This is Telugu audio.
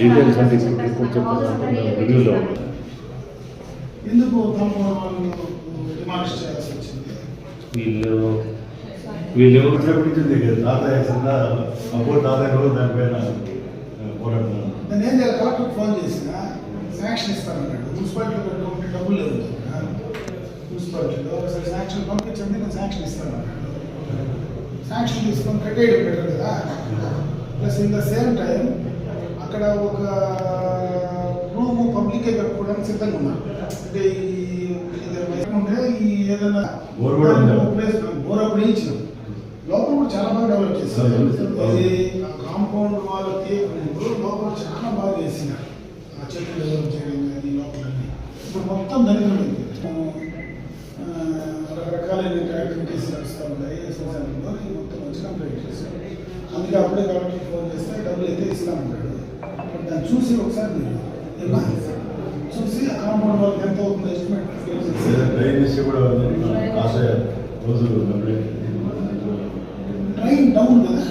ఎందుకంటే ఇప్పుడు రిపోర్ట్ చెప్పాలంటే రివ్యూలో ఎందుకు కాంపౌండ్ వాళ్ళు వీళ్ళు కదా? తాతయ్య కింద అప్పుడు తాతయ్య కూడా దానిపైన పోరాడుతున్నాను నేను ఏం చేయాలి? కలెక్టర్ ఫోన్ చేసిన శాంక్షన్ ఇస్తానన్నాడు మున్సిపాలిటీలో పెట్టుకుంటే డబ్బులు లేదు. మున్సిపాలిటీలో ఒకసారి శాంక్షన్ పంపించండి నేను శాంక్షన్ ఇస్తానన్నాడు శాంక్షన్ తీసుకొని కట్టేయడం బెటర్ కదా? Plus in the same time అక్కడ ఒక రూమ్ పబ్లికే కట్టుకోవడానికి సిద్ధంగా ఉన్నాను అంటే ఈ ఉంటే ఈ ఏదైనా? ప్లేస్ బోర్ అప్పుడు లోపల కూడా చాలా బాగా డెవలప్ అవును. ఇది కాంపౌండ్ వాళ్ళు తీయకముందు లోపల చాలా బాగా వేసినారు. ఆ చెట్లు డెవలప్ చేయడం కానీ లోపల ఇప్పుడు మొత్తం దరిద్రమైంది రకరకాలైన యాక్టివిటీస్ నడుస్తూ ఉన్నాయి. మొత్తం వచ్చి కంప్లీట్ చేశారు. మీరు అప్పుడే కాబట్టి ఫోన్ చేస్తే డబ్బులు అయితే ఇస్తామంటాడు. దాన్ని చూసి ఒకసారి మీరు చూసి కాంపౌండ్ వాళ్ళకి ఎంత అవుతుంది ఎస్టిమేట్ ట్రైన్ డౌన్ కదా?